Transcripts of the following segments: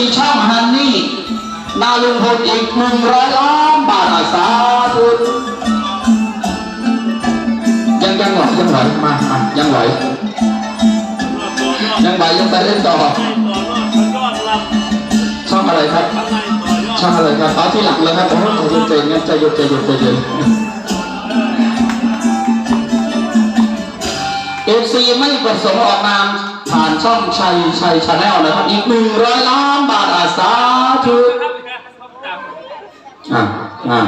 ีช่องฮันนี่นาลุงพลอีกหนึ่งร้อยล้านบาทสาธุยังยังไหวยังไหวมามายังไหวยังไหวยังไปเล่นต่อช่องอะไรครับ ช่องอะไรครับเอาที่หลังเลยครับโอ้โหใจเย็นงั้นใจเย็นใจเย็นใจเย็นเอฟซีไม่ประสงค์ออกนาม ผ่านช่องชัยชัยชาแนลนะครับ อีกหนึ่งร้อยล้านบาทอาสาธุอะอะ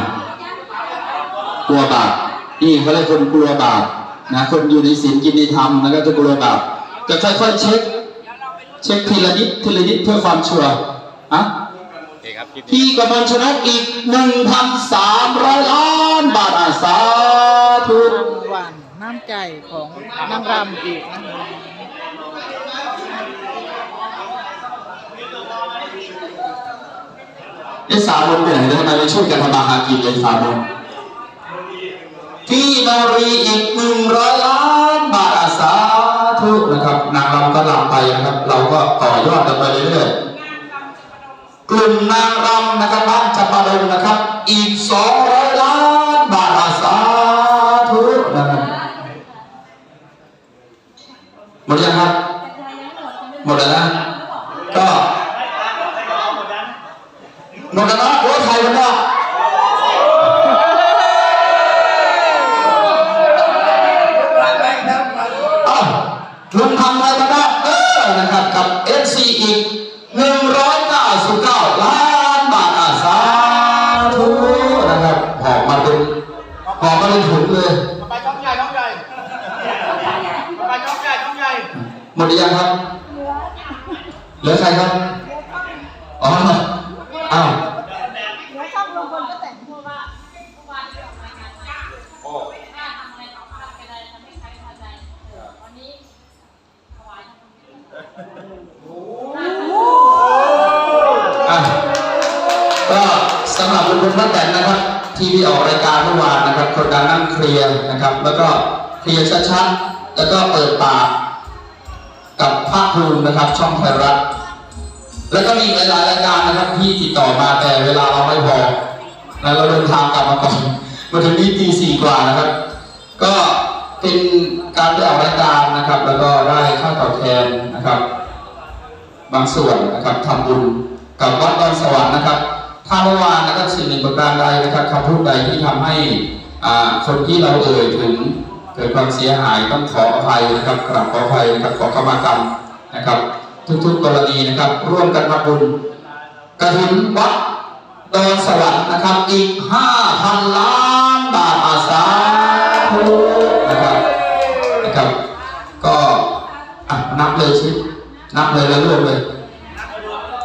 กลัวบาปนี่เขาเรียกคนกลัวบาปนะคนอยู่ในศีลกินในธรรมแล้วก็จะกลัวบาปจะค่อยๆเช็ค เช็คทีละนิดทีละนิดเพื่อความชัวร์อะโอเคครับคลิปนี้พี่กำลังชนะอีก1,300ล้านบาทอาสาธุรางวัลน้ำใจของนางรำอีกนะคะ ไอ้สามนไปไหนแล้วทำไมไม่ช่วยกันทำมาหากินเลยสามนพี่นารีอีก100ล้านบาทอาสาธุนะครับ นางรำก็ลำไปนะครับ เราก็ต่อยอดกันไปเรื่อยๆกลุ่มนางรำนะครับบ้านจัปาดงนะครับ อีก200ล้านบาทอาสาธุนะครับหมดยังครับหมดแล้วนะ ใหญ่ช่องใหญ่หมดหรือยังครับเหลือใครครับอ๋ออ้าวเดี๋ยวช่องลงคนก็แต่งเพราะว่าเมื่อวานที่ออกรายงานมาถ้าทำอะไรต่อทำอะไรทำให้ใครพอใจเออวันนี้ถวายทำบุญอะก็สำหรับลุงพลป้าแตนนะครับ ที่พี่ออกรายการเมื่อวานนะครับ คนดังนั่งเคลียร์นะครับ แล้วก็เคลียร์ชัดๆแล้วก็เปิดปาก กับภาคภูมินะครับ ช่องไทยรัฐแล้วก็มีหลายๆรายการนะครับที่ติดต่อมาแต่เวลาเราไม่พอนะเราเดินทางกลับมาก่อนมาถึงนี่ตีสี่กว่านะครับ ก็เป็นการไปออกรายการนะครับ แล้วก็ได้ค่าตอบแทนนะครับ บางส่วนนะครับทำบุญกับวัดดอนสวรรค์นะครับ ถ้าเมื่อวานนะครับสิ่งหนึ่งประการใดนะครับคำพูดใดที่ทำให้คนที่เราเอ่ยถึง เกิดความเสียหายต้องขออภัยนะครับกราบขออภัยนะครับขอขมากรรมนะครับ ทุกๆกรณีนะครับ ร่วมกันทำบุญกระถินวัดดอนสวรรค์นะครับอีก 5,000 ล้านบาทอาสาธุนะครับนะครับ ก็นับเลยชินับเลยแล้วรวมเลย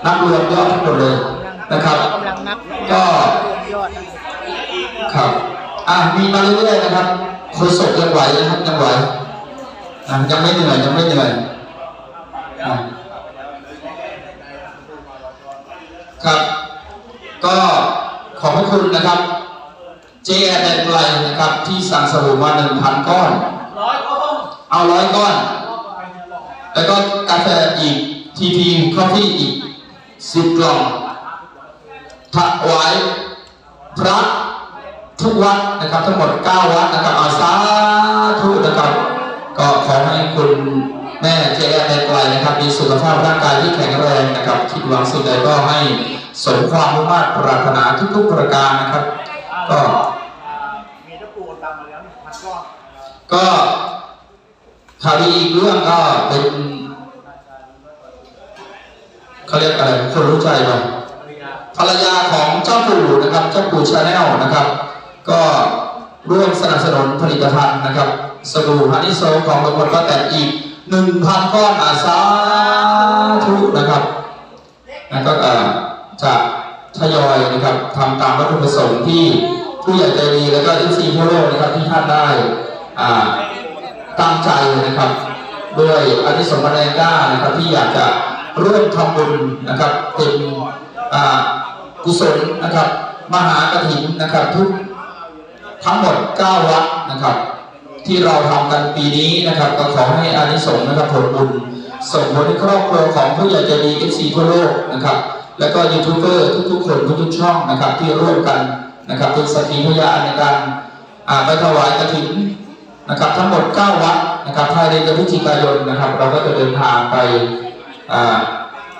นับรวมยอดทั้งหมดเลยนะครับ ก็ยอดนะคะครับอะมีมาเรื่อยๆนะครับ คนศกยังไหวนะครับยังไหวอะยังไม่เหนื่อยยังไม่เหนื่อยอะครับ ก็ขอบพระคุณนะครับ เจแอนไกลนะครับ ที่สั่งสรุปมาหนึ่งพันก้อนร้อยก้อน เอาร้อยก้อน แล้วก็กาแฟอีก ทีพีคอฟฟี่อีกสิบกล่องถวายพระ ทุกวัดนะครับทั้งหมด 9 วัดนะครับอาสาธุนะครับ ก็ขอให้คุณแม่เจแอนไกลนะครับ มีสุขภาพร่างกายที่แข็งแรงนะครับคิดหวังสิ่งใดก็ให้สมความมุ่งมั่นปรารถนาทุกๆประการนะครับ ก็มีเจ้าปู่ตามมาแล้วพันก้อนก็ข่าวดีอีกเรื่องก็เป็นเขาเรียกอะไรคนรู้ใจไหมภรรยาของเจ้าปู่นะครับ เจ้าปู่ชาแนลนะครับ ก็ร่วมสนับสนุนผลิตภัณฑ์นะครับสบู่ฮันนี่โซของลุงพลป้าแตนอีกหนึ่งพันก้อนอาสาธุนะครับแล้วก็จะทยอยนะครับทำตามวัตถุประสงค์ที่ผู้ใหญ่ใจดีแล้วก็เอซีทั่วโลกนะครับที่ท่านได้ตั้งใจนะครับ ด้วยอธิสมแรงกล้านะครับที่อยากจะร่วมทำบุญนะครับเป็นกุศลนะครับ มหากฐินนะครับทุก ทั้งหมด 9 วัดนะครับ ที่เราทำกันปีนี้นะครับ ก็ขอให้อานิสงส์นะครับผลบุญส่งผลให้ครอบครัวของผู้ใหญ่ใจดี FC ทั่วโลกนะครับ แล้วก็ยูทูบเบอร์ทุกๆคนทุกๆช่องนะครับ ที่ร่วมกันนะครับเป็นสักขีพยานในการอ่าไปถวายกฐินนะครับ ทั้งหมด 9 วัดนะครับภายในเดือนพฤศจิกายนนะครับ เราก็จะเดินทางไปอ่า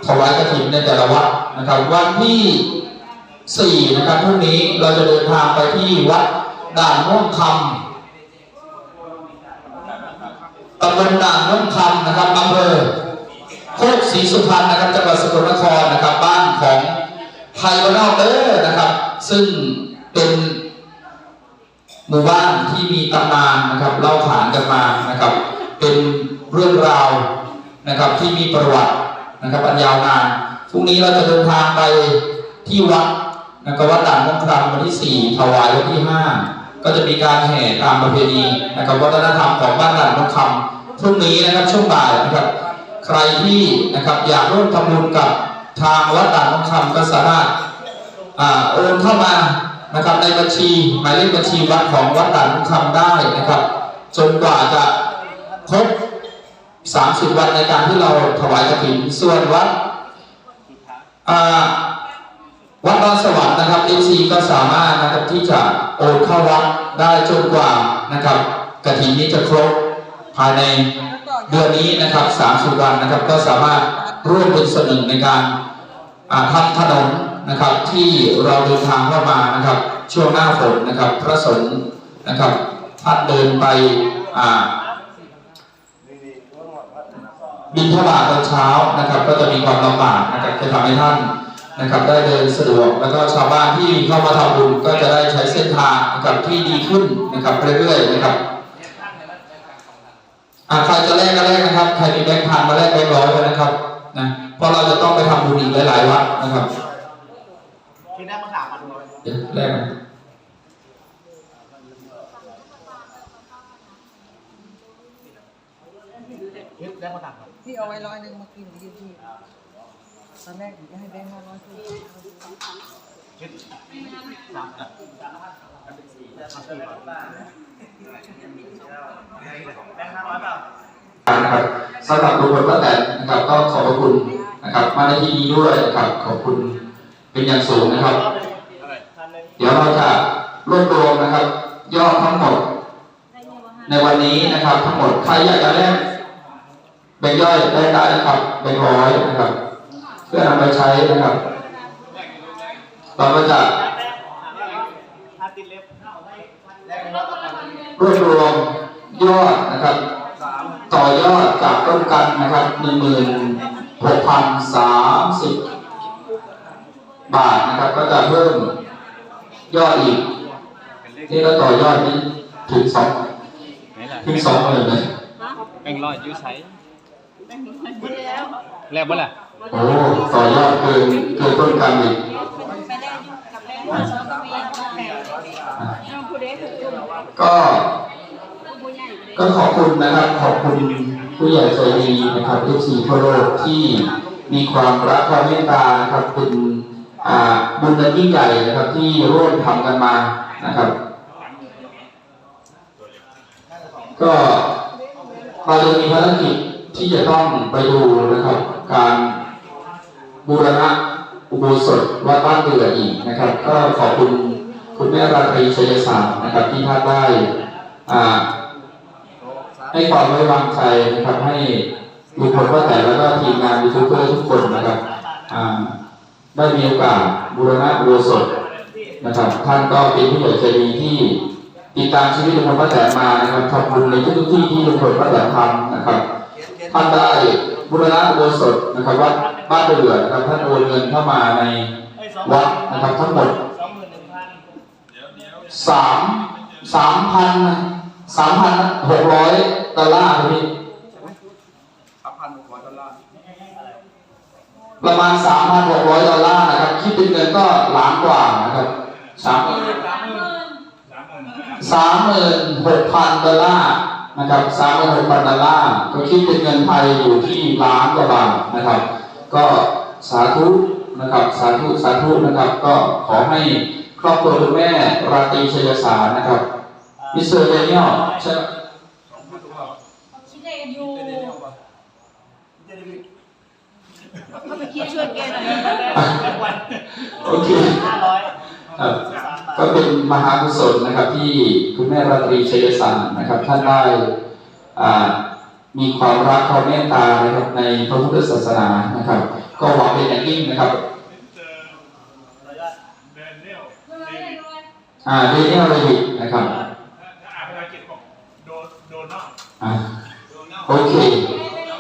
ถวายกฐินในแต่ละวัดนะครับ วันที่4นะครับพรุ่งนี้เราจะเดินทางไปที่วัด ด่านม่วงคำตำบลด่านน้องคำนะครับอำเภอโคกศรีสุพรรณนะครับจังหวัดสกลนครนะครับบ้านของไทยวันอกเด้นะครับ ซึ่งเป็นหมู่บ้านที่มีตำนานนะครับเล่าขานกันมานะครับ เป็นเรื่องราวนะครับที่มีประวัตินะครับอันยาวนานพรุ่งนี้เราจะเดินทางไปที่วัดนะครับวัดด่านน้องคำวันที่สี่ถวายวันที่ห้า ก็จะมีการแห่ตามประเพณีนะครับวัฒนธรรมของบ้านด่านนกคำพรุ่งนี้นะครับช่วงบ่ายนะครับ ใครที่นะครับอยากร่วมทำบุญกับทางวัดด่านนกคำก็สามารถอ่าโอนเข้ามานะครับในบัญชีหมายเลขบัญชีวัดของวัดด่านนกคำได้นะครับ จนกว่าจะครบ30 วันในการที่เราถวายกฐินส่วนวัดอ่าวัดดอนสวรรค์นะครับ FC ก็สามารถ จะโอนเข้าวัดได้จนกว่านะครับกฐินนี้จะครบภายในเดือนนี้นะครับ30วันนะครับ ก็สามารถร่วมเป็นส่วนหนึ่งในการทำถนนนะครับที่เราเดินทางเข้ามานะครับ ช่วงหน้าฝนนะครับ พระสงฆ์นะครับท่านเดินไปอ่าบินทบาทตอนเช้านะครับ ก็จะมีความลำบากนะครับจะทำให้ท่าน นะครับได้เดินสะดวกแล้วก็ชาวบ้านที่เข้ามาทำบุญก็จะได้ใช้เส้นทางนะครับที่ดีขึ้นนะครับเรื่อยๆนะครับอ่าใครจะแลกก็แลกนะครับใครมีแบงค์พันมาแลกแบงค์ร้อยไว้นะครับนะเพราะเราจะต้องไปทำบุญอีกหลายๆวัดนะครับที่แรกมาสามพันร้อยเดี๋ยแลกทีแรกมาสามพันที่เอาไว้ร้อยหนึ่งมากินที่ที่ ตอนแรกผมจะให้แบงค์ห้าร้อยที่คิดสามพันนแบงค์ห้าร้อยเปล่านะครับสำหรับลุงพลป้าแตนนะครับก็ขอบพระคุณนะครับมาในที่นี้ด้วยนะครับขอบคุณเป็นอย่างสูงนะครับ เดี๋ยวเราจะรวบรวมนะครับ ยอดทั้งหมด ในวันนี้นะครับ ทั้งหมดใครอยากจะแลกแบงย่อยได้ได้นะครับแบงร้อยนะครับ พื่อนำไปใช้นะครับเราก็จะถ้าติดเล็บแรกเป็นร้อยต่อพันรวบรวมยอดนะครับสามต่อยอดจากต้นกันนะครับหนึ่งหมื่นหกพันสามสิบบาทนะครับ ก็จะเพิ่มยอดอีก ที่เราต่อยอดนี้ถึงสองถึงสองหมื่นเลยแบ่งร้อยยูไซแลกบ่ล่ะ โอ้ต่อยอดเกินเกินต้นกันอีกไปได้อยู่กับแบงค์ร้อยสองปีน้องผู้เด็กผู้จุ่มก็ผู้ใหญ่เลยก็ขอบคุณนะครับ ขอบคุณผู้ใหญ่ใจดีนะครับทุกสี่ทั่วโลกที่มีความรักความเมตตานะครับเป็นอ่าบุญอันยิ่งใหญ่นะครับ ที่ร่วมทำกันมานะครับ ก็เรายังมีภารกิจที่จะต้องไปดูนะครับ การ บูรณะอุโบสถวัดบ้านเดืออีกนะครับ ก็ขอบคุณคุณแม่ราตรีชัยสารนะครับที่ท่านได้อ่าให้ความไว้วางใจนะครับให้ลุงพลป้าแต่แล้วก็ทีมงานยูทูบเบอร์ทุกคนนะครับอ่าได้มีโอกาสบูรณะอุโบสถนะครับ ท่านก็เป็นผู้ใหญ่ใจดีที่ติดตามชีวิตลุงพลป้าแต่มานะครับทำบุญในทุกที่ที่ลุงพลป้าแต่ทำนะครับท่านได้บูรณะอุโบสถนะครับวัด บ้านเดือดครับท่านโอนเงินเข้ามาในวัดนะครับทั้งหมดสองหมื่นหนึ่งพันสามสามพันสามพันหกร้อยดอลลาร์ครับพี่สามพันหกร้อยดอลลาร์ประมาณ3,600ดอลลาร์นะครับคิดเป็นเงินก็ล้านกว่านะครับสามสามหมื่นสามหมื่นสามสามหมื่นหกพันดอลลาร์นะครับสามหมื่นหกพันดอลลาร์ก็คิดเป็นเงินไทยอยู่ที่ล้านกว่าบาทนะครับ ก็สาธุนะครับสาธุสาธุนะครับ ก็ขอให้ครอบครัวคุณแม่ราตรีชัยสารนะครับมิสเตอร์เดนิเอลใช่ไหมคิดได้กันอยู่จะได้คิดช่วยแกหน่อยรางวัลโอเคห้าร้อยครับสามบาทก็เป็นมหากุศลนะครับที่คุณแม่ราตรีชัยสารนะครับท่านได้อ่า มีความรักความเมตตานะครับในพระพุทธศาสนานะครับ ก็หวังเป็นอย่างยิ่งนะครับแล้วก็เงินไม่ได้ด้วยอ่าเดนิเอลเรวิกนะครับถ้าอ่านภาษาอังกฤษบอกโดนโดนอกอ่าโอเค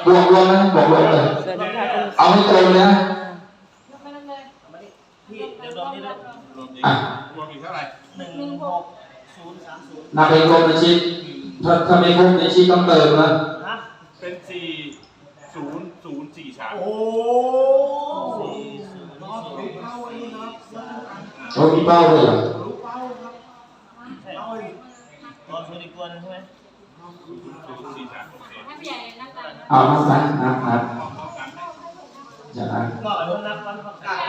บวกรวมนะบวกรวมเลยสวัสดีค่ะคุณเอาให้ตรงเลยนะยกไปนั่นเลยพี่เดี๋ยวรวมนี้ด้วยรวมอีกอะรวมอีกเท่าไหร่หนึ่งหกศูนย์สามศูนย์นับเป็นรวมในชีตถ้าถ้าไม่ครบในชีตต้องเติมนะฮะ เป็นสี่ศูนย์ศูนย์สี่สามโอ้สี่ศูนย์ศูนย์โอ้มีเป้าเลยเหรอใช่ตอนศูนย์อีกตัวหนึงใช่ไหมศูนย์สี่สามโอเคให้ผู้ใหญ่นั่งกันเอานับนะนับนับอย่านับก็อนุนับวันความสำคัญ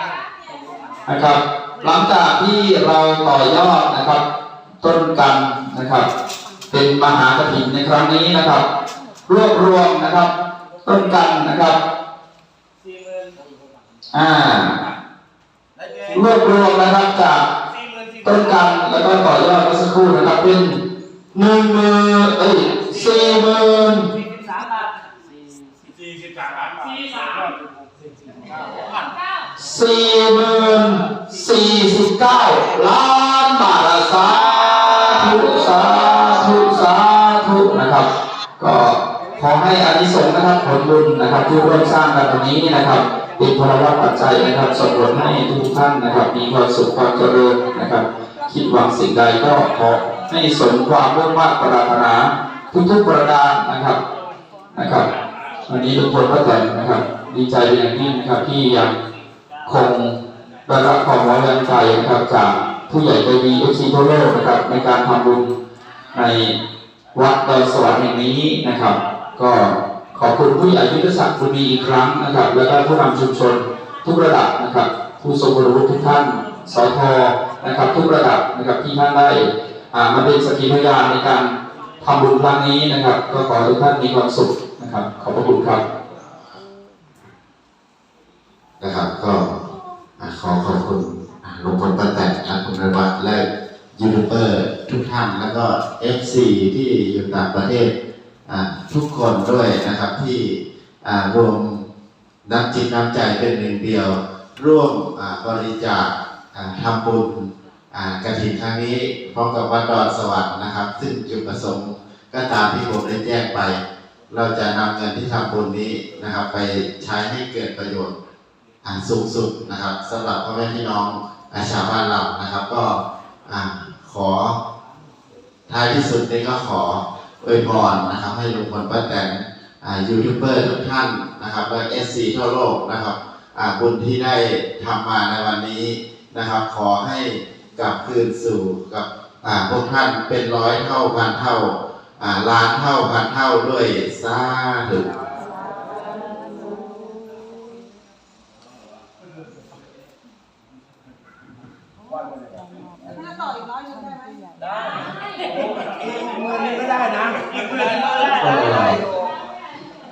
นะครับ หลังจากที่เราต่อยอดนะครับ ต้นกันนะครับ เป็นมหากฐินในครั้งนี้นะครับ รวบรวมนะครับ ต้นกันนะครับอ่ารวบรวมนะครับจากต้นกันแล้วก็ต่อยอดเมื่อสักครู่นะครับเป็นหนึ่งหมื่นเอ้ยสี่หมื่นสี่สิบสามบาทสี่สิบสามล้านบาทสี่สามเก้าสี่หมื่นสี่สิบเก้าล้าน งส์นะครับผลบุญนะครับที่ร่วมสร้างกันวันนี้นะครับเป็นพลวัตปัจจัยนะครับส่งผลให้ทุกท่านนะครับ มีความสุขความเจริญนะครับ คิดหวังสิ่งใดก็ขอให้สมความมุ่งมั่นปรารถนาทุกๆประการนะครับนะครับวันนี้ทุกคนก็แต่นะครับ ดีใจเป็นอย่างยิ่งนะครับที่ยังคงได้รับความไว้วางใจนะครับจากผู้ใหญ่ใจดีเอฟซีทั่วโลกนะครับ ในการทำบุญในวัดดอยสวรรค์แห่งนี้นะครับ ก็ ขอบคุณผู้ใหญ่ยุทธศักดิ์บุญมีอีกครั้งนะครับ แล้วก็ผู้นำชุมชนทุกระดับนะครับ ผู้ทรงคุณวุฒิทุกท่านสทนะครับ ทุกระดับนะครับที่ท่านได้อ่ามาเป็นสกขีพยานในการทำบุญครั้งนี้นะครับ ก็ขอให้ทุกท่านมีความสุขนะครับ ขอบพระคุณครับนะครับก็ขอขอบคุณอะลุงพลป้าแตนนะคุณนวัฒน์และยูทูบเบอร์ทุกท่านแล้วก็ FC ที่อยู่ต่างประเทศ ทุกคนด้วยนะครับที่รวมน้ำจิตน้ำใจเป็นหนึ่งเดียว ร่วมบริจาคทำบุญกระถิ่นครั้งนี้พร้อมกับวัดดอนสวรรค์นะครับ ซึ่งจุดประสงค์ก็ตามที่ผมได้แจ้งไป เราจะนำเงินที่ทำบุญนี้นะครับ ไปใช้ให้เกิดประโยชน์อ่าสูงสุดนะครับสำหรับพ่อแม่พี่น้องอาชาวบ้านเรานะครับ ก็อ่าขอท้ายที่สุดนี้ก็ขอ อวยพรนะครับ ให้ลุงพลป้าแตนยูทูบเบอร์ทุกท่านนะครับและเอสซีทั่วโลกนะครับบุญที่ได้ทำมาในวันนี้นะครับ ขอให้กลับคืนสู่กับพวกท่านเป็นร้อยเท่าพันเท่าล้านเท่าพันเท่าด้วยสาธุถ้าต่ออีกร้อยหนึงได้ ไหมได้นะอีกมือนก็ได้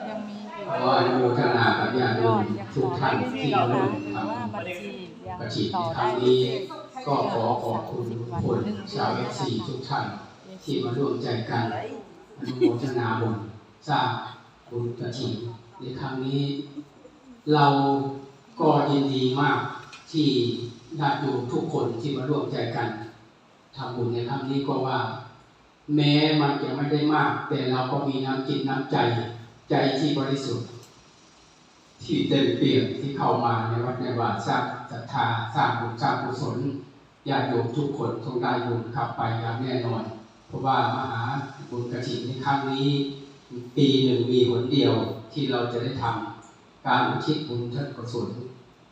ยังมีอยู่ขออนุโมทนากับญาติโยมทุกท่านที่ร่วมทำว่าบัญชียังกระถิ่นต่อในครั้งนี้ ก็ขอขอบคุณทุกคนชาวเอฟซีทุกท่านที่มาร่วมใจกันอนุโมทนาบุญสร้างบุญกระถิ่นในครั้งนี้ เราก็ยินดีมากที่ญาติโยมทุกคนที่มาร่วมใจกันทำบุญในครั้งนี้ก็ว่า แม้มันจะไม่ได้มาก แต่เราก็มีน้ำจิตน้ำใจใจที่บริสุทธิ์ ที่เต็มเปี่ยมที่เข้ามาในวัดในวาสร้างศรัทธาสร้างบุญสร้างกุศลญาติโยมทุกคนต้องได้บุญขับไปอย่างแน่นอน เพราะว่ามหาบุญกระถิ่นในครั้งนี้ ปีหนึ่งมีหนเดียวที่เราจะได้ทำการอุทิศบุญทัศกุศล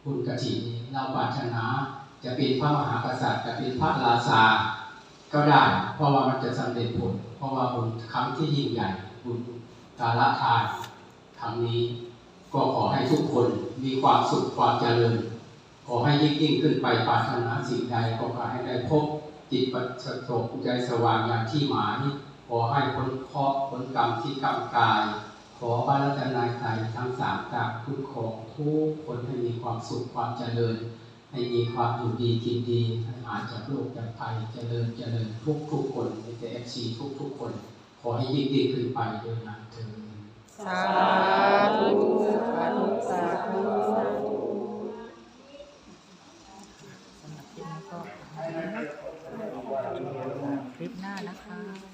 บุญกระถิ่นนี้เราปรารถนาจะเป็นพระมหากษัตริย์จะเป็นพระราชา ก็ได้เพราะว่ามันจะสำเร็จผล เพราะว่าบุญครั้งที่ยิ่งใหญ่บุญกาละทานครั้งนี้ก็ขอให้ทุกคนมีความสุขความเจริญ ขอให้ยิ่งยิ่งขึ้นไปปรารถนาสิ่งใดก็ขอให้ได้พบจิตประสบใจสว่างอย่างที่หมายขอให้พ้นเคราะห์พ้นกรรมที่กรรมกายขขอบารมีนายไทยทั้งสามกราบคุ้มครองทุกคนให้มีความสุขความเจริญ ให้มีความอยู่ดีกินดีอาจจะโรคจากภัยเจริญเจริญทุกทุกคนในเอฟซีทุกทุกคน ขอให้ยิ่งดีขึ้นไปด้วยนะเธอสาสาธุสาธุสาธุสำหรับคลิปนี้ก็คลิปหน้านะคะ